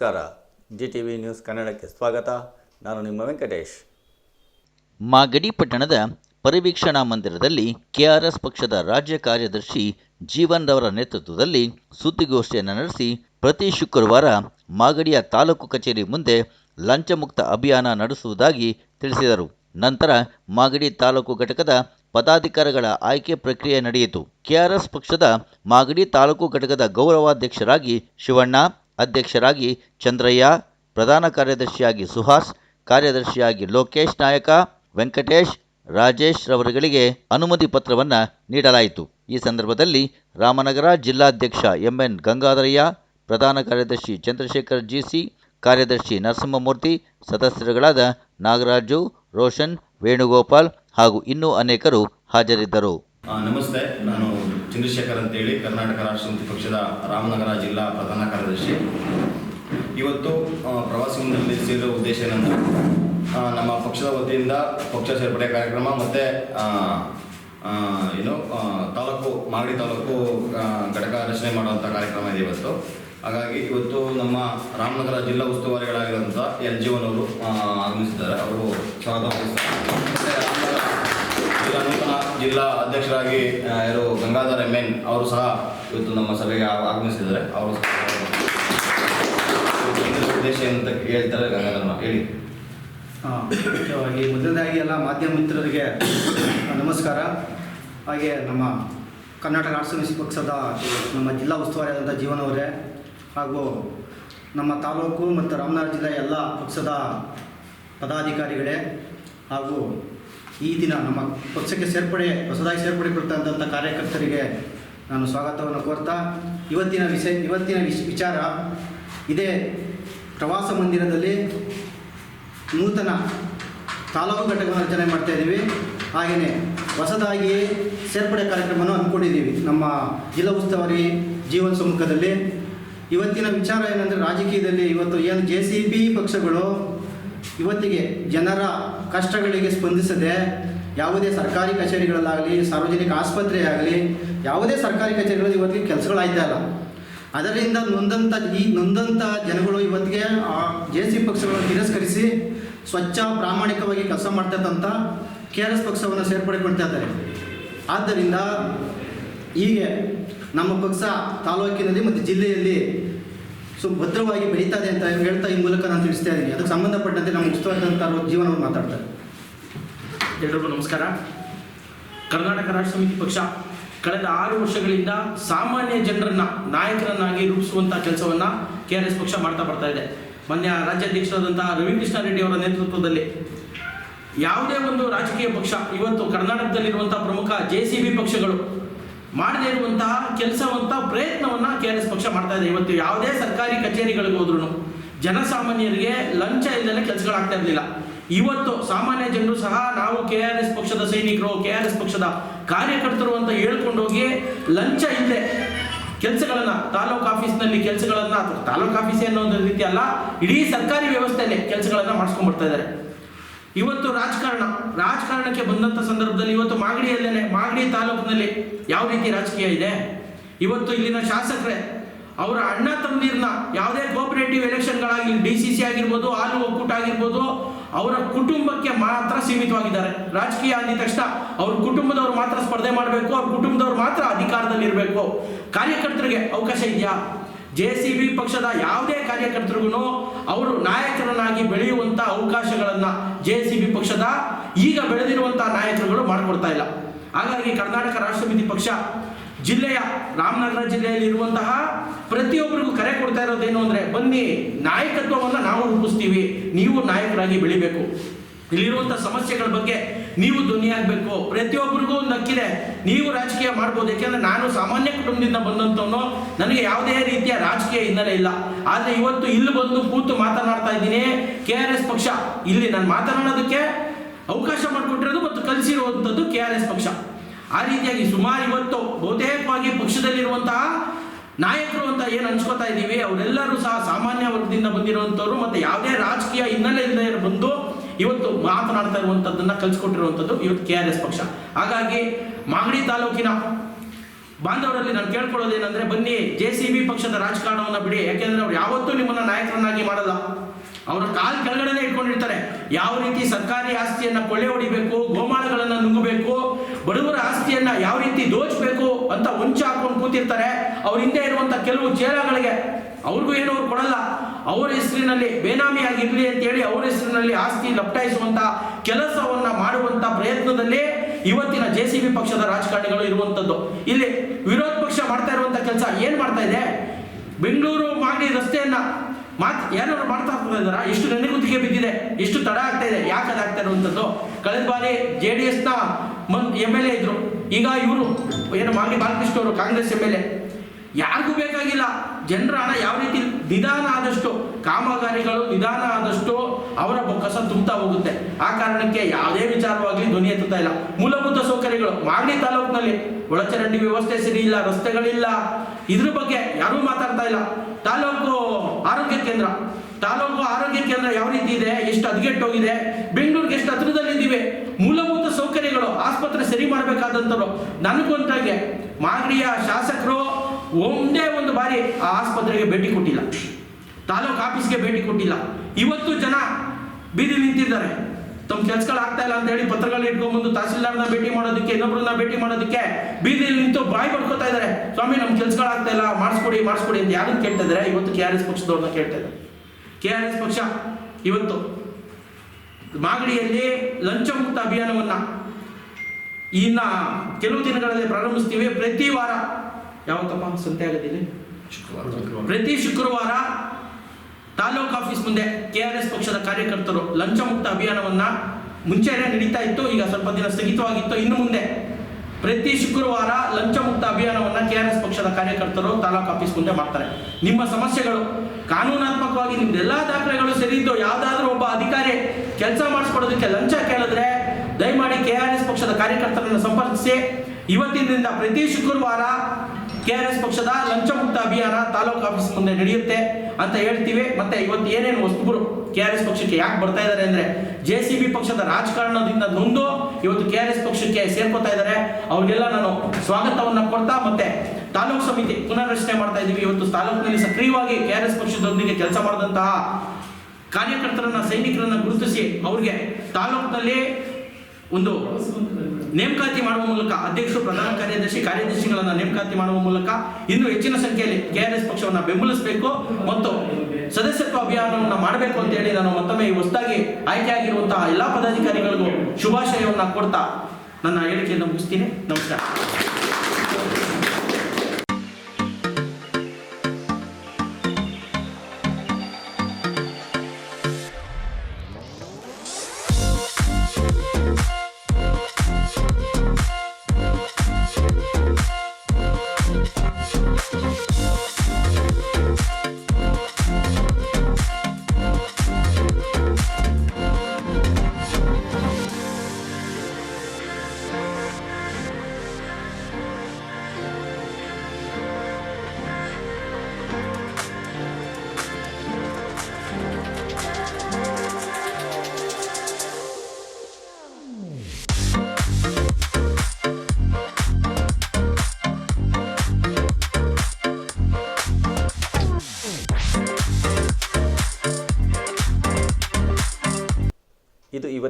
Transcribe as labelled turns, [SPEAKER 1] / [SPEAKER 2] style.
[SPEAKER 1] ನಮಸ್ಕಾರ. G T V news ಕನ್ನಡಕ್ಕೆ ಸ್ವಾಗತ. ನಾನು ನಿಮ್ಮ ವೆಂಕಟೇಶ್.
[SPEAKER 2] ಮಾಗಡಿ ಪಟ್ಟಣದ ಪರಿವೀಕ್ಷಣಾ ಮಂದಿರದಲ್ಲಿ ಕೆಆರ್ಎಸ್ ಪಕ್ಷದ ರಾಜ್ಯ ಕಾರ್ಯದರ್ಶಿ ಜೀವನ್ ರವರ ನೇತೃತ್ವದಲ್ಲಿ ಸುದ್ದಿಗೋಷ್ಠಿಯನ್ನು ನಡೆಸಿ ಪ್ರತಿ ಶುಕ್ರವಾರ ಮಾಗಡಿಯ ತಾಲೂಕು ಕಚೇರಿ ಮುಂದೆ ಲಂಚಮುಕ್ತ ಅಭಿಯಾನ ನಡೆಸುವುದಾಗಿ ತಿಳಿಸಿದರು. ನಂತರ ಮಾಗಡಿ ತಾಲೂಕು ಘಟಕದ ಪದಾಧಿಕಾರಿಗಳ ಆಯ್ಕೆ ಪ್ರಕ್ರಿಯೆ ನಡೆಯಿತು. ಕೆಆರ್ಎಸ್ ಪಕ್ಷದ ಮಾಗಡಿ ತಾಲೂಕು ಘಟಕದ ಗೌರವಾಧ್ಯಕ್ಷರಾಗಿ ಶಿವಣ್ಣ ಅಧ್ಯಕ್ಷರಾಗಿ ಚಂದ್ರಯ್ಯ, ಪ್ರಧಾನ ಕಾರ್ಯದರ್ಶಿಯಾಗಿ ಸುಹಾಸ್, ಕಾರ್ಯದರ್ಶಿಯಾಗಿ ಲೋಕೇಶ್ ನಾಯಕ, ವೆಂಕಟೇಶ್, ರಾಜೇಶ್ ರವರುಗಳಿಗೆ ಅನುಮತಿ ಪತ್ರವನ್ನು ನೀಡಲಾಯಿತು. ಈ ಸಂದರ್ಭದಲ್ಲಿ ರಾಮನಗರ ಜಿಲ್ಲಾಧ್ಯಕ್ಷ ಎಂಎನ್ ಗಂಗಾಧರಯ್ಯ, ಪ್ರಧಾನ ಕಾರ್ಯದರ್ಶಿ ಚಂದ್ರಶೇಖರ್ ಜಿಸಿ ಕಾರ್ಯದರ್ಶಿ ನರಸಿಂಹಮೂರ್ತಿ, ಸದಸ್ಯರುಗಳಾದ ನಾಗರಾಜು, ರೋಷನ್, ವೇಣುಗೋಪಾಲ್ ಹಾಗೂ ಇನ್ನೂ ಅನೇಕರು ಹಾಜರಿದ್ದರು.
[SPEAKER 3] ನಮಸ್ತೆ. ನಾನು ಚಂದ್ರಶೇಖರ್ ಅಂತೇಳಿ ಕರ್ನಾಟಕ ರಾಷ್ಟ್ರ ಪಕ್ಷದ ರಾಮನಗರ ಜಿಲ್ಲಾ ಪ್ರಧಾನ ಕಾರ್ಯದರ್ಶಿ. ಇವತ್ತು ಪ್ರವಾಸಿ ಮಂದಿರದಲ್ಲಿ ಸೇರಿರೋ ಉದ್ದೇಶ ಏನಂದ್ರೆ ನಮ್ಮ ಪಕ್ಷದ ವತಿಯಿಂದ ಪಕ್ಷ ಸೇರ್ಪಡೆ ಕಾರ್ಯಕ್ರಮ ಮತ್ತು ಏನು ತಾಲೂಕು, ಮಾಗಡಿ ತಾಲೂಕು ಘಟಕ ರಚನೆ ಮಾಡುವಂಥ ಕಾರ್ಯಕ್ರಮ ಇದೆ ಇವತ್ತು. ಹಾಗಾಗಿ ಇವತ್ತು ನಮ್ಮ ರಾಮನಗರ ಜಿಲ್ಲಾ ಉಸ್ತುವಾರಿಗಳಾಗಿರುವಂಥ ಎಲ್ ಜೀವನ್ ಅವರು ಆಗಮಿಸಿದ್ದಾರೆ. ಅವರು ಸ್ವಾಗತ ಜಿಲ್ಲಾ ಅಧ್ಯಕ್ಷರಾಗಿ ಇರೋ ಯಾರು ಗಂಗಾಧರ್ ಎಂ ಅವರು ಸಹ ಇವತ್ತು ನಮ್ಮ ಸಭೆಗೆ ಆಗಮಿಸಿದ್ದಾರೆ. ಅವರು ಸಹ ಹೇಳ್ತಾರೆ ಗಂಗಾಧರ ಹೇಳಿ.
[SPEAKER 4] ಮುಖ್ಯವಾಗಿ ಮೊದಲನೇದಾಗಿ ಎಲ್ಲ ಮಾಧ್ಯಮ ಮಿತ್ರರಿಗೆ ನಮಸ್ಕಾರ. ಹಾಗೆ ನಮ್ಮ ಕರ್ನಾಟಕ ಸಮಿತಿ ಪಕ್ಷದ ನಮ್ಮ ಜಿಲ್ಲಾ ಉಸ್ತುವಾರಿ ಆದಂಥ ಜೀವನ್ ಅವರೇ ಹಾಗೂ ನಮ್ಮ ತಾಲೂಕು ಮತ್ತು ರಾಮನಗರ ಜಿಲ್ಲೆಯ ಎಲ್ಲ ಪಕ್ಷದ ಪದಾಧಿಕಾರಿಗಳೇ ಹಾಗೂ ಈ ದಿನ ನಮ್ಮ ಪಕ್ಷಕ್ಕೆ ಸೇರ್ಪಡೆ, ಹೊಸದಾಗಿ ಸೇರ್ಪಡೆಗೊಳ್ತಂಥ ಕಾರ್ಯಕರ್ತರಿಗೆ ನಾನು ಸ್ವಾಗತವನ್ನು ಕೋರ್ತಾ, ಇವತ್ತಿನ ವಿಷಯ, ಇವತ್ತಿನ ವಿಶ್ ವಿಚಾರ ಇದೇ ಪ್ರವಾಸ ಮಂದಿರದಲ್ಲಿ ನೂತನ ತಾಲೂಕು ಘಟಕವನ್ನು ರಚನೆ ಮಾಡ್ತಾ ಇದ್ದೀವಿ. ಹಾಗೆಯೇ ಹೊಸದಾಗಿ ಸೇರ್ಪಡೆ ಕಾರ್ಯಕ್ರಮವನ್ನು ಅಂದ್ಕೊಂಡಿದ್ದೀವಿ ನಮ್ಮ ಜಿಲ್ಲಾ ಉಸ್ತುವಾರಿ ಜೀವನ ಸಮ್ಮುಖದಲ್ಲಿ. ಇವತ್ತಿನ ವಿಚಾರ ಏನಂದರೆ ರಾಜಕೀಯದಲ್ಲಿ ಇವತ್ತು ಏನು ಜೆ ಸಿ ಬಿ ಪಕ್ಷಗಳು ಇವತ್ತಿಗೆ ಜನರ ಕಷ್ಟಗಳಿಗೆ ಸ್ಪಂದಿಸದೆ ಯಾವುದೇ ಸರ್ಕಾರಿ ಕಚೇರಿಗಳಲ್ಲಾಗಲಿ, ಸಾರ್ವಜನಿಕ ಆಸ್ಪತ್ರೆ ಆಗಲಿ, ಯಾವುದೇ ಸರ್ಕಾರಿ ಕಚೇರಿಗಳಲ್ಲಿ ಇವತ್ತಿಗೆ ಕೆಲಸಗಳಾಯ್ತಾ ಇಲ್ಲ. ಅದರಿಂದ ನೊಂದಂಥ ಈ ನೊಂದಂಥ ಜನಗಳು ಇವತ್ತಿಗೆ ಆ ಜೆ ಸಿ ಪಕ್ಷಗಳನ್ನು ತಿರಸ್ಕರಿಸಿ ಸ್ವಚ್ಛ, ಪ್ರಾಮಾಣಿಕವಾಗಿ ಕೆಲಸ ಮಾಡ್ತಕ್ಕಂಥ ಕೆ ಆರ್ ಎಸ್ ಪಕ್ಷವನ್ನು ಸೇರ್ಪಡೆಗೊಳ್ತಾ ಇದ್ದಾರೆ. ಆದ್ದರಿಂದ ಹೀಗೆ ನಮ್ಮ ಪಕ್ಷ ತಾಲೂಕಿನಲ್ಲಿ ಮತ್ತು ಜಿಲ್ಲೆಯಲ್ಲಿ ಸು ಭದ್ರವಾಗಿ ಬೆಳೀತಾ ಇದೆ ಅಂತ ಹೇಳ್ತಾ ಈ ಮೂಲಕ ನಾನು ತಿಳಿಸ್ತಾ ಇದ್ದೀನಿ. ಅದಕ್ಕೆ ಸಂಬಂಧಪಟ್ಟಂತೆ ನಮ್ಮ ಉಸ್ತುವಾದಂಥ ಜೀವನವನ್ನು ಮಾತಾಡ್ತಾರೆ.
[SPEAKER 5] ಎಲ್ರಿಗೂ ನಮಸ್ಕಾರ. ಕರ್ನಾಟಕ ರಾಷ್ಟ್ರ ಸಮಿತಿ ಪಕ್ಷ ಕಳೆದ ಆರು ವರ್ಷಗಳಿಂದ ಸಾಮಾನ್ಯ ಜನರನ್ನ, ನಾಯಕರನ್ನಾಗಿ ರೂಪಿಸುವಂಥ ಕೆಲಸವನ್ನ ಕೆ ಆರ್ ಎಸ್ ಪಕ್ಷ ಮಾಡ್ತಾ ಬರ್ತಾ ಇದೆ. ಮೊನ್ನೆ ರಾಜ್ಯಾಧ್ಯಕ್ಷರಾದಂತಹ ರವಿಕೃಷ್ಣ ರೆಡ್ಡಿ ಅವರ ನೇತೃತ್ವದಲ್ಲಿ. ಯಾವುದೇ ಒಂದು ರಾಜಕೀಯ ಪಕ್ಷ ಇವತ್ತು ಕರ್ನಾಟಕದಲ್ಲಿರುವಂತಹ ಪ್ರಮುಖ ಜೆ ಸಿ ಬಿ ಪಕ್ಷಗಳು ಮಾಡದೇ ಇರುವಂತಹ ಕೆಲಸವಂತ ಪ್ರಯತ್ನವನ್ನ ಕೆ ಆರ್ ಎಸ್ ಪಕ್ಷ ಮಾಡ್ತಾ ಇದೆ. ಇವತ್ತು ಯಾವುದೇ ಸರ್ಕಾರಿ ಕಚೇರಿಗಳಿಗೆ ಹೋದ್ರು ಜನಸಾಮಾನ್ಯರಿಗೆ ಲಂಚ ಇಲ್ಲದೆ ಕೆಲಸಗಳಾಗ್ತಾ ಇರಲಿಲ್ಲ. ಇವತ್ತು ಸಾಮಾನ್ಯ ಜನರು ಸಹ ನಾವು ಕೆ ಆರ್ ಎಸ್ ಪಕ್ಷದ ಸೈನಿಕರು, ಕೆ ಆರ್ ಎಸ್ ಪಕ್ಷದ ಕಾರ್ಯಕರ್ತರು ಅಂತ ಹೇಳ್ಕೊಂಡು ಹೋಗಿ ಲಂಚ ಇಲ್ಲದೆ ಕೆಲಸಗಳನ್ನ, ತಾಲೂಕು ಆಫೀಸ್ನಲ್ಲಿ ಕೆಲಸಗಳನ್ನ ಅಥವಾ ತಾಲೂಕು ಆಫೀಸ್ ಅನ್ನೋ ಒಂದು ರೀತಿ ಅಲ್ಲ, ಇಡೀ ಸರ್ಕಾರಿ ವ್ಯವಸ್ಥೆಯಲ್ಲಿ ಕೆಲಸಗಳನ್ನ ಮಾಡಿಸ್ಕೊಂಡ್ಬರ್ತಾ ಇದ್ದಾರೆ. ಇವತ್ತು ರಾಜಕಾರಣ ರಾಜಕಾರಣಕ್ಕೆ ಬಂದಂತ ಸಂದರ್ಭದಲ್ಲಿ ಇವತ್ತು ಮಾಗಡಿಯಲ್ಲೇನೆ, ಮಾಗಡಿ ತಾಲೂಕಿನಲ್ಲಿ ಯಾವ ರೀತಿ ರಾಜಕೀಯ ಇದೆ? ಇವತ್ತು ಇಲ್ಲಿನ ಶಾಸಕರೇ, ಅವರ ಅಣ್ಣ ತಮ್ಮದಿರ್ನ ಯಾವುದೇ ಕೋಪರೇಟಿವ್ ಎಲೆಕ್ಷನ್ಗಳಾಗಿ ಡಿ ಸಿ ಸಿ ಆಗಿರ್ಬೋದು, ಹಾಲು ಒಕ್ಕೂಟ ಆಗಿರ್ಬೋದು, ಅವರ ಕುಟುಂಬಕ್ಕೆ ಮಾತ್ರ ಸೀಮಿತವಾಗಿದ್ದಾರೆ. ರಾಜಕೀಯ ಅಂದಿದ ತಕ್ಷಣ ಅವ್ರ ಕುಟುಂಬದವ್ರು ಮಾತ್ರ ಸ್ಪರ್ಧೆ ಮಾಡಬೇಕು, ಅವ್ರ ಕುಟುಂಬದವ್ರು ಮಾತ್ರ ಅಧಿಕಾರದಲ್ಲಿ ಇರಬೇಕು. ಕಾರ್ಯಕರ್ತರಿಗೆ ಅವಕಾಶ ಇದೆಯಾ? ಜೆ ಸಿ ಬಿ ಪಕ್ಷದ ಯಾವುದೇ ಕಾರ್ಯಕರ್ತರಿಗೂ ಅವರು ನಾಯಕರನ್ನಾಗಿ ಬೆಳೆಯುವಂಥ ಅವಕಾಶಗಳನ್ನು ಜೆ ಸಿ ಬಿ ಪಕ್ಷದ ಈಗ ಬೆಳೆದಿರುವಂಥ ನಾಯಕರುಗಳು ಮಾಡಿಕೊಡ್ತಾ ಇಲ್ಲ. ಹಾಗಾಗಿ ಕರ್ನಾಟಕ ರಾಷ್ಟ್ರ ಪಕ್ಷ ಜಿಲ್ಲೆಯ ರಾಮನಗರ ಜಿಲ್ಲೆಯಲ್ಲಿ ಇರುವಂತಹ ಪ್ರತಿಯೊಬ್ಬರಿಗೂ ಕರೆ ಕೊಡ್ತಾ ಇರೋದೇನು ಅಂದ್ರೆ, ಬನ್ನಿ, ನಾಯಕತ್ವವನ್ನು ನಾವು ರೂಪಿಸ್ತೀವಿ, ನೀವು ನಾಯಕರಾಗಿ ಬೆಳಿಬೇಕು. ಇಲ್ಲಿರುವಂಥ ಸಮಸ್ಯೆಗಳ ಬಗ್ಗೆ ನೀವು ಧ್ವನಿಯಾಗಬೇಕು ಪ್ರತಿಯೊಬ್ಬರಿಗೂ ಒಂದು ಹಕ್ಕಿದೆ. ನೀವು ರಾಜಕೀಯ ಮಾಡ್ಬೋದು. ಯಾಕೆಂದ್ರೆ ನಾನು ಸಾಮಾನ್ಯ ಕುಟುಂಬದಿಂದ ಬಂದಂಥವನು, ನನಗೆ ಯಾವುದೇ ರೀತಿಯ ರಾಜಕೀಯ ಹಿನ್ನೆಲೆ ಇಲ್ಲ. ಆದರೆ ಇವತ್ತು ಇಲ್ಲಿ ಬಂದು ಕೂತು ಮಾತನಾಡ್ತಾ ಇದ್ದೀನಿ. ಕೆ ಆರ್ ಎಸ್ ಪಕ್ಷ. ಇಲ್ಲಿ ನಾನು ಮಾತನಾಡೋದಕ್ಕೆ ಅವಕಾಶ ಮಾಡಿಕೊಟ್ಟಿರೋದು ಮತ್ತು ಕಲಿಸಿರುವಂಥದ್ದು ಕೆ ಆರ್ ಎಸ್ ಪಕ್ಷ. ಆ ರೀತಿಯಾಗಿ ಸುಮಾರು ಇವತ್ತು ಬಹುತೇಕವಾಗಿ ಪಕ್ಷದಲ್ಲಿರುವಂತಹ ನಾಯಕರು ಅಂತ ಏನು ಅನ್ಸ್ಕೊತಾ ಇದ್ದೀವಿ. ಅವರೆಲ್ಲರೂ ಸಹ ಸಾಮಾನ್ಯ ವರ್ಗದಿಂದ ಬಂದಿರುವಂಥವ್ರು ಮತ್ತೆ ಯಾವುದೇ ರಾಜಕೀಯ ಹಿನ್ನೆಲೆ ಇಲ್ಲದೆ ಬಂದು ಇವತ್ತು ಮಾತನಾಡ್ತಾ ಇರುವಂಥದ್ದನ್ನು ಕಲಿಸ್ಕೊಟ್ಟಿರುವಂಥದ್ದು ಇವತ್ತು ಕೆ ಆರ್ ಎಸ್ ಪಕ್ಷ. ಹಾಗಾಗಿ ಮಾಗಡಿ ತಾಲೂಕಿನ ಬಾಂಧವರಲ್ಲಿ ನಾನು ಕೇಳ್ಕೊಳ್ಳೋದೇನೆಂದರೆ ಬನ್ನಿ ಜೆ ಸಿ ಬಿ ಪಕ್ಷದ ರಾಜಕಾರಣವನ್ನು ಬಿಡಿ. ಯಾಕೆಂದ್ರೆ ಅವ್ರು ಯಾವತ್ತೂ ನಿಮ್ಮನ್ನ ನಾಯಕರನ್ನಾಗಿ ಮಾಡಲ್ಲ. ಅವರ ಕಾಲ್ ಕೆಳಗಡೆ ಇಟ್ಕೊಂಡಿರ್ತಾರೆ. ಯಾವ ರೀತಿ ಸರ್ಕಾರಿ ಆಸ್ತಿಯನ್ನ ಕೊಳ್ಳೆ ಹೊಡಿಬೇಕು, ಗೋಮಾಳಗಳನ್ನ ನುಂಗಬೇಕು ಬಡವರ ಆಸ್ತಿಯನ್ನ ಯಾವ ರೀತಿ ದೋಚಬೇಕು ಅಂತ ಹೊಂಚು ಹಾಕೊಂಡು ಕೂತಿರ್ತಾರೆ. ಅವ್ರ ಹಿಂದೆ ಇರುವಂತ ಕೆಲವು ಚೇಳಗಳಿಗೆ ಅವ್ರಿಗೂ ಏನು ಅವ್ರು ಕೊಡಲ್ಲ. ಅವರ ಹೆಸರಿನಲ್ಲಿ ಅಂತ ಹೇಳಿ ಅವರ ಹೆಸರಿನಲ್ಲಿ ಆಸ್ತಿ ಲಪ್ಟಾಯಿಸುವಂತ ಕೆಲಸವನ್ನ ಮಾಡುವಂತ ಪ್ರಯತ್ನದಲ್ಲಿ ಇವತ್ತಿನ ಜೆ ಸಿ ಬಿ ಪಕ್ಷದ ರಾಜಕಾರಣಿಗಳು ಇರುವಂತದ್ದು. ಇಲ್ಲಿ ವಿರೋಧ ಪಕ್ಷ ಮಾಡ್ತಾ ಇರುವಂತ ಕೆಲಸ ಏನ್ ಮಾಡ್ತಾ ಇದೆ? ಬೆಂಗಳೂರು ಮಾಗಡಿ ರಸ್ತೆಯನ್ನ ಮಾತ್ ಯಾರು ಮಾಡ್ತಾ ಇದ್ದಾರಾ? ಎಷ್ಟು ನೆನೆಗುತ್ತಿಗೆ ಬಿದ್ದಿದೆ? ಎಷ್ಟು ತಡ ಆಗ್ತಾ ಇದೆ? ಯಾಕೆ ಅದಾಗ್ತಾ ಇರುವಂತದ್ದು? ಕಳೆದ ಬಾರಿ J D S M L A ಇದ್ರು. ಈಗ ಇವರು, ಏನು ಮಾಗಿ ಬಾಲಕೃಷ್ಣ ಅವರು ಕಾಂಗ್ರೆಸ್ ಎಂ ಎಲ್ ಎ ಯಾರಿಗೂ ಬೇಕಾಗಿಲ್ಲ. ಜನರ ಹಣ ಯಾವ ರೀತಿ ನಿಧಾನ ಆದಷ್ಟು, ಕಾಮಗಾರಿಗಳು ನಿಧಾನ ಆದಷ್ಟು ಅವರ ಕಸ ತುಂಬುತ್ತಾ ಹೋಗುತ್ತೆ. ಆ ಕಾರಣಕ್ಕೆ ಯಾವುದೇ ವಿಚಾರವಾಗಲಿ ಧ್ವನಿ ಎತ್ತುತ್ತಾ ಇಲ್ಲ. ಮೂಲಭೂತ ಸೌಕರ್ಯಗಳು, ಮಾಗಡಿ ತಾಲೂಕಿನಲ್ಲಿ ಒಳಚರಂಡಿ ವ್ಯವಸ್ಥೆ ಸರಿ ಇಲ್ಲ, ರಸ್ತೆಗಳಿಲ್ಲ. ಇದ್ರ ಬಗ್ಗೆ ಯಾರೂ ಮಾತಾಡ್ತಾ ಇಲ್ಲ. ತಾಲೂಕು ಆರೋಗ್ಯ ಕೇಂದ್ರ. ತಾಲೂಕು ಆರೋಗ್ಯ ಕೇಂದ್ರ ಯಾವ ರೀತಿ ಇದೆ? ಎಷ್ಟು ಹದಗೆಟ್ಟೋಗಿದೆ? ಬೆಂಗಳೂರಿಗೆ ಎಷ್ಟು ಹತ್ರದಲ್ಲಿ ಇದ್ದೀವಿ ಮೂಲಭೂತ ಸೌಕರ್ಯಗಳು ಆಸ್ಪತ್ರೆ ಸರಿ ಮಾಡಬೇಕಾದಂಥವ್ರು. ನನಗೊಂದಾಗೆ ಮಾಗಡಿಯ ಶಾಸಕರು ಒಂದೇ ಒಂದು ಬಾರಿ ಆ ಆಸ್ಪತ್ರೆಗೆ ಭೇಟಿ ಕೊಟ್ಟಿಲ್ಲ. ತಾಲೂಕು ಆಫೀಸ್ಗೆ ಭೇಟಿ ಕೊಟ್ಟಿಲ್ಲ. ಇವತ್ತು ಜನ ಬೀದಿ ನಿಂತಿದ್ದಾರೆ. ತಮ್ಮ ಕೆಲಸಗಳು ಆಗ್ತಾ ಇಲ್ಲ ಅಂತ ಹೇಳಿ ಪತ್ರಗಳು ಇಟ್ಕೊಂಡ್ಬಂದು ತಹಸೀಲ್ದಾರ್ನ ಭೇಟಿ ಮಾಡೋದಕ್ಕೆ ಇನ್ನೊಬ್ಬರನ್ನ ಭೇಟಿ ಮಾಡೋದಕ್ಕೆ ಬೀದಿಯಲ್ಲಿ ನಿಂತು ಬಾಯಿ ಪಡ್ಕೋತಾ ಇದ್ದಾರೆ. ಸ್ವಾಮಿ ನಮ್ಮ ಕೆಲಸಗಳು ಆಗ್ತಾ ಇಲ್ಲ, ಮಾಡಿಸ್ಕೊಡಿ ಮಾಡಿಸ್ಕೊಡಿ ಅಂತ ಯಾರನ್ನ ಕೇಳ್ತಾ ಇದ್ದಾರೆ? ಇವತ್ತು ಕೆ ಆರ್ ಎಸ್ ಪಕ್ಷದವ್ರನ್ನ ಕೇಳ್ತಾ ಕೆ ಆರ್ ಎಸ್ ಪಕ್ಷ ಇವತ್ತು ಮಾಗಡಿಯಲ್ಲಿ ಲಂಚ ಮುಕ್ತ ಅಭಿಯಾನವನ್ನ ಇನ್ನ ಕೆಲವು ದಿನಗಳಲ್ಲಿ ಪ್ರಾರಂಭಿಸ್ತೀವಿ. ಪ್ರತಿ ವಾರ ಯಾವತ್ತಪ್ಪ? ಸಂತೆ ಆಗೋದಿಲ್ಲ ಪ್ರತಿ ಶುಕ್ರವಾರ ತಾಲೂಕು ಆಫೀಸ್ ಮುಂದೆ ಕೆ ಆರ್ ಎಸ್ ಪಕ್ಷದ ಕಾರ್ಯಕರ್ತರು ಲಂಚ ಮುಕ್ತ ಅಭಿಯಾನವನ್ನ ಮುಂಚೆನೇ ನಡೀತಾ ಇತ್ತು. ಈಗ ಸ್ವಲ್ಪ ದಿನ ಸ್ಥಗಿತವಾಗಿತ್ತು. ಇನ್ನು ಮುಂದೆ ಪ್ರತಿ ಶುಕ್ರವಾರ ಲಂಚ ಮುಕ್ತ ಅಭಿಯಾನವನ್ನ ಕೆ ಆರ್ ಎಸ್ ಪಕ್ಷದ ಕಾರ್ಯಕರ್ತರು ತಾಲೂಕು ಆಫೀಸ್ ಮುಂದೆ ಮಾಡ್ತಾರೆ. ನಿಮ್ಮ ಸಮಸ್ಯೆಗಳು ಕಾನೂನಾತ್ಮಕವಾಗಿ ನಿಮ್ದೆಲ್ಲ ದಾಖಲೆಗಳು ಸರಿ ಇದ್ದು ಯಾವ್ದಾದ್ರೂ ಒಬ್ಬ ಅಧಿಕಾರಿ ಕೆಲಸ ಮಾಡಿಸ್ಕೊಡೋದಕ್ಕೆ ಲಂಚ ಕೇಳಿದ್ರೆ ದಯಮಾಡಿ ಕೆ ಆರ್ ಎಸ್ ಪಕ್ಷದ ಕಾರ್ಯಕರ್ತರನ್ನು ಸಂಪರ್ಕಿಸಿ. ಇವತ್ತಿನಿಂದ ಪ್ರತಿ ಶುಕ್ರವಾರ ಕೆ ಆರ್ ಎಸ್ ಪಕ್ಷದ ಲಂಚಮುಕ್ತ ಅಭಿಯಾನ ತಾಲೂಕು ಆಫೀಸ್ ಮುಂದೆ ನಡೆಯುತ್ತೆ ಅಂತ ಹೇಳ್ತೀವಿ. ಮತ್ತೆ ಇವತ್ತು ಏನೇನು ವಸ್ತುಗಳು ಕೆ ಆರ್ ಎಸ್ ಪಕ್ಷಕ್ಕೆ ಯಾಕೆ ಬರ್ತಾ ಇದ್ದಾರೆ ಅಂದ್ರೆ ಜೆ ಸಿ ಬಿ ಪಕ್ಷದ ರಾಜಕಾರಣದಿಂದ ನೊಂದು ಇವತ್ತು ಕೆ ಆರ್ ಎಸ್ ಪಕ್ಷಕ್ಕೆ ಸೇರ್ಕೋತಾ ಇದ್ದಾರೆ ಅವ್ರಿಗೆಲ್ಲ ನಾನು ಸ್ವಾಗತವನ್ನು ಕೊಡ್ತಾ ಮತ್ತೆ ತಾಲೂಕು ಸಮಿತಿ ಪುನರ್ರಚನೆ ಮಾಡ್ತಾ ಇದ್ದೀವಿ. ಇವತ್ತು ತಾಲೂಕಿನಲ್ಲಿ ಸಕ್ರಿಯವಾಗಿ ಕೆ ಆರ್ ಎಸ್ ಪಕ್ಷದೊಂದಿಗೆ ಕೆಲಸ ಮಾಡಿದಂತಹ ಕಾರ್ಯಕರ್ತರನ್ನ, ಸೈನಿಕರನ್ನ ಗುರುತಿಸಿ ಅವ್ರಿಗೆ ತಾಲೂಕಿನಲ್ಲಿ ಒಂದು ನೇಮಕಾತಿ ಮಾಡುವ ಮೂಲಕ, ಅಧ್ಯಕ್ಷರು, ಪ್ರಧಾನ ಕಾರ್ಯದರ್ಶಿ, ಕಾರ್ಯದರ್ಶಿಗಳನ್ನು ನೇಮಕಾತಿ ಮಾಡುವ ಮೂಲಕ ಇನ್ನೂ ಹೆಚ್ಚಿನ ಸಂಖ್ಯೆಯಲ್ಲಿ ಕೆ ಆರ್ ಎಸ್ ಪಕ್ಷವನ್ನು ಬೆಂಬಲಿಸಬೇಕು ಮತ್ತು ಸದಸ್ಯತ್ವ ಅಭಿಯಾನವನ್ನು ಮಾಡಬೇಕು ಅಂತ ಹೇಳಿ ನಾನು ಮತ್ತೊಮ್ಮೆ ಈ ಹೊಸದಾಗಿ ಆಯ್ಕೆಯಾಗಿರುವಂತಹ ಎಲ್ಲಾ ಪದಾಧಿಕಾರಿಗಳಿಗೂ ಶುಭಾಶಯವನ್ನು ಕೊಡ್ತಾ ನನ್ನ ಹೇಳಿಕೆಯನ್ನು ಮುಗಿಸ್ತೀನಿ. ನಮಸ್ಕಾರ.